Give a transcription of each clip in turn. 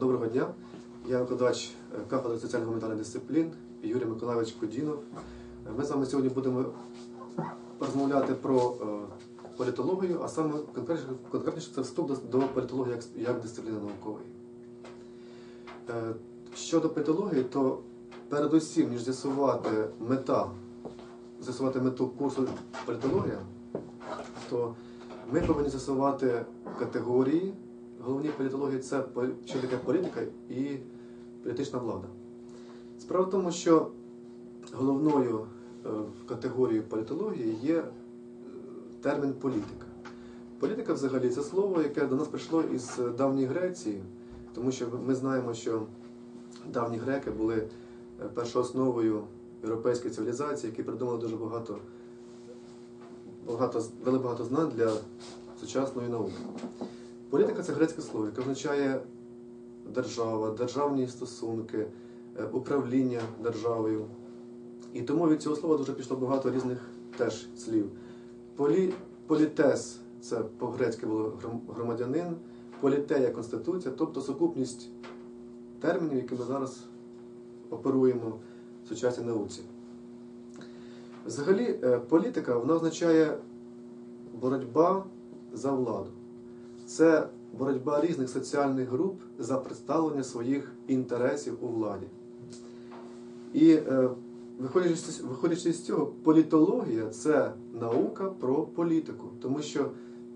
Доброго дня. Я викладач е, кафедри соціально-гуманітарних дисциплін Юрій Миколайович Кудінов. Е, Ми з вами сьогодні будемо розмовляти про е, політологію, а саме конкретніше, це вступ до, політології як, дисципліни наукової. Щодо політології, то передусім, ніж з'ясувати мета, з'ясувати мету курсу політологія, то ми повинні з'ясувати категорії. Головні політології це що таке політика і політична влада. Справа в тому, що головною е, категорією політології є е, термін політика. Політика взагалі це слово, яке до нас прийшло із давньої Греції, тому що ми знаємо, що давні греки були е, першоосновою європейської цивілізації, які придумали дуже багато, багато вели багато знань для сучасної науки. Політика це грецьке слово, яке означає держава, державні стосунки, е, управління державою. І тому від цього слова дуже пішло багато різних теж слів. Полі, політес це по-грецьки було громадянин, політея конституція, тобто сукупність термінів, які ми зараз оперуємо в сучасній науці. Взагалі, е, політика вона означає боротьба за владу. Це боротьба різних соціальних груп за представлення своїх інтересів у владі. І е, виходячи, з- цього, політологія це наука про політику, тому що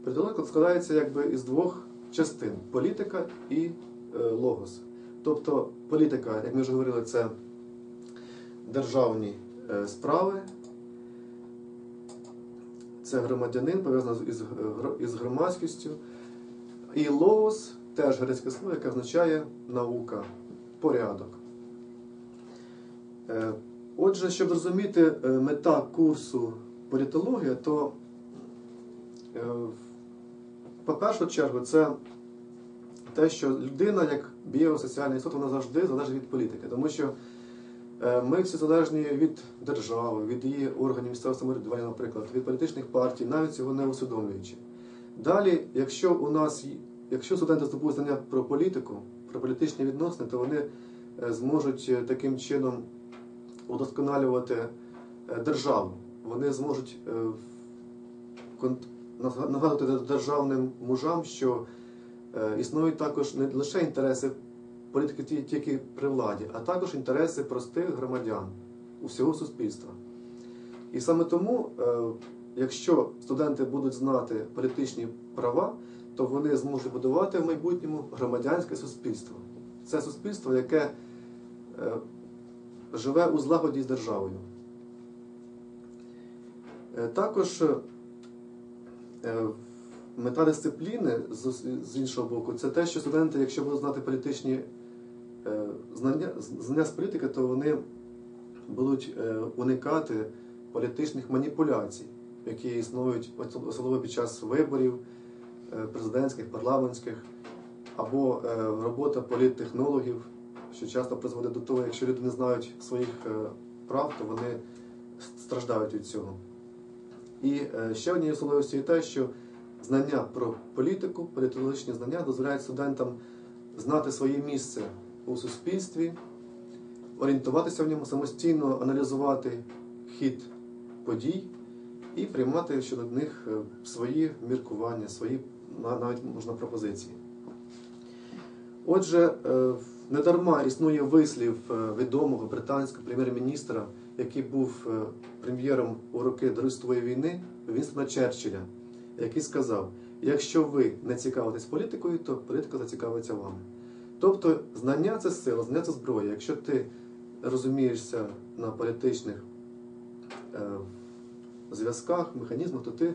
політологія складається якби із двох частин політика і е, логос. Тобто політика, як ми вже говорили, це державні е, справи, це громадянин, гро- із громадськістю. І логос теж грецьке слово, яке означає наука, порядок. Е, Отже, щоб зрозуміти е, мета курсу політологія, то е, по першу чергу це те, що людина як біосоціальний істот, вона завжди залежить від політики. Тому що ми всі залежні від держави, від її органів місцевого самоврядування, наприклад, від політичних партій, навіть цього не усвідомлюючи. Далі, якщо у нас, якщо студенти здобудуть знання про політику, про політичні відносини, то вони е, зможуть е, таким чином удосконалювати е, державу. Вони зможуть нагадувати державним мужам, що існують також не лише інтереси політики тільки при владі, а також інтереси простих громадян усього суспільства. І саме тому, якщо студенти будуть знати політичні права, то вони зможуть будувати в майбутньому громадянське суспільство. Це суспільство, яке е, живе у злагоді з державою. Е, Також е, мета дисципліни з, іншого боку, це те, що студенти, якщо будуть знати політичні знання, знання з політики, то вони будуть уникати політичних маніпуляцій, які існують особливо під час виборів е, президентських, парламентських, або е, робота політтехнологів, що часто призводить до того, якщо люди не знають своїх е, прав, то вони страждають від цього. І ще однією особливістю є те, що знання про політику, політологічні знання дозволяють студентам знати своє місце у суспільстві, орієнтуватися в ньому, самостійно аналізувати хід подій і приймати щодо них е, свої міркування, свої навіть можна пропозиції. Отже, е, недарма існує вислів е, відомого британського прем'єр-міністра, який був прем'єром у роки Другої війни Вінстона Черчилля, який сказав: якщо ви не цікавитесь політикою, то політика зацікавиться вами. Тобто, знання це сила, знання це зброя. Якщо ти розумієшся на політичних зв'язках, механізмах, то ти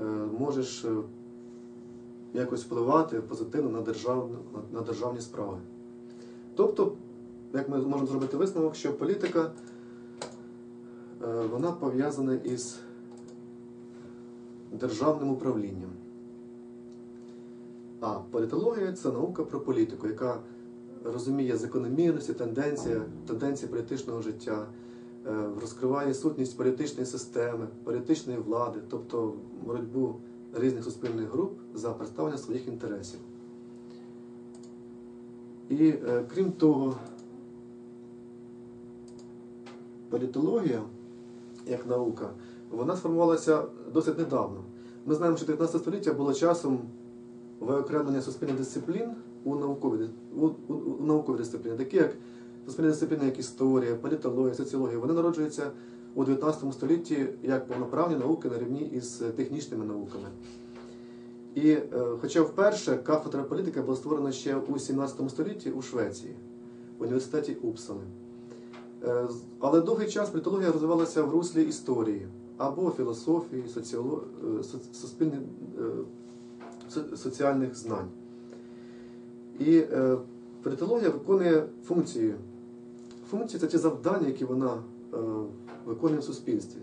е, можеш е, якось впливати позитивно на, державну, на, державні справи. Тобто, як ми можемо зробити висновок, що політика е, вона пов'язана із державним управлінням. А політологія це наука про політику, яка розуміє закономірності, тенденції, тенденції політичного життя, розкриває сутність політичної системи, політичної влади, тобто боротьбу різних суспільних груп за представлення своїх інтересів. І е, крім того, політологія як наука, вона сформувалася досить недавно. Ми знаємо, що 19 століття було часом виокремлення суспільних дисциплін у наукові, у, у, у наукові дисципліни, такі як суспільні дисципліни, як історія, політологія, соціологія, вони народжуються у 19 столітті як повноправні науки на рівні із технічними науками. І е, хоча вперше кафедра політики була створена ще у 17 столітті у Швеції, в університеті Упсали. Е, Але довгий час політологія розвивалася в руслі історії або філософії, соціоло... е, суспільних, соціальних знань. І політологія виконує функції. Функції це ті завдання, які вона е, виконує в суспільстві.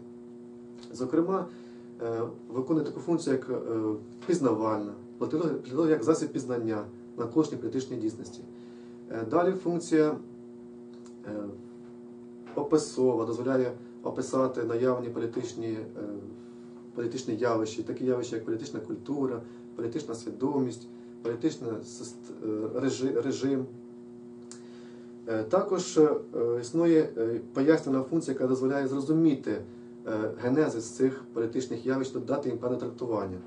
Зокрема, е, виконує таку функцію, як е, пізнавальна, політологія як засіб пізнання навколишньої політичної дійсності. Е, Далі функція описова, дозволяє описати наявні політичні, політичні явища, такі явища, як політична культура, політична свідомість, політичний режим. Е, Також е, існує е, пояснювальна функція, яка дозволяє зрозуміти генезис цих політичних явищ, дати їм певне трактування.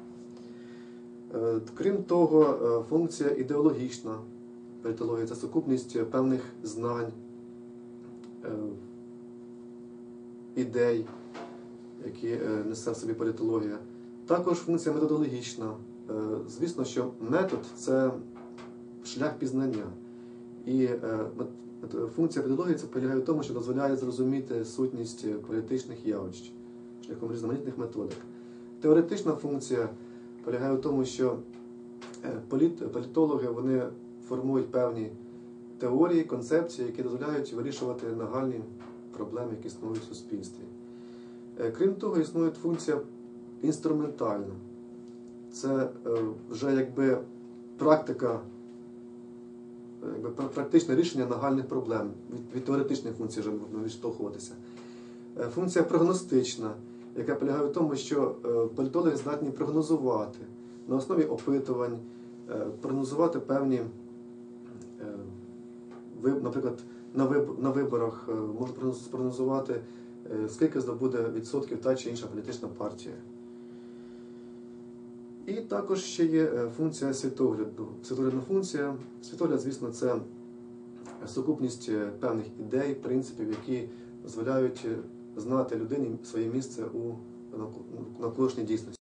Крім того, функція ідеологічна політологія це сукупність певних знань, ідей, які несе в собі політологія. Також функція методологічна. Звісно, що метод це шлях пізнання. І функція педагогії це полягає в тому, що дозволяє зрозуміти сутність е, політичних явищ шляхом різноманітних методик. Теоретична функція полягає в тому, що е, політ, політологи вони формують певні теорії, концепції, які дозволяють вирішувати нагальні проблеми, які існують в суспільстві. Е, Крім того, існує функція інструментальна. Це е, вже якби практика якби практичне рішення нагальних проблем. Від, від теоретичної функції вже можна відштовхуватися. Е, Функція прогностична, яка полягає в тому, що е, політологи здатні прогнозувати на основі опитувань, е, прогнозувати певні, е, наприклад, на виборах е, прогноз- прогнозувати, е, скільки здобуде відсотків та чи інша політична партія. І також ще є е, функція світогляду. Світоглядна функція. Світогляд, звісно, це сукупність е, певних ідей, принципів, які дозволяють е, знати людині своє місце у навколишній дійсності.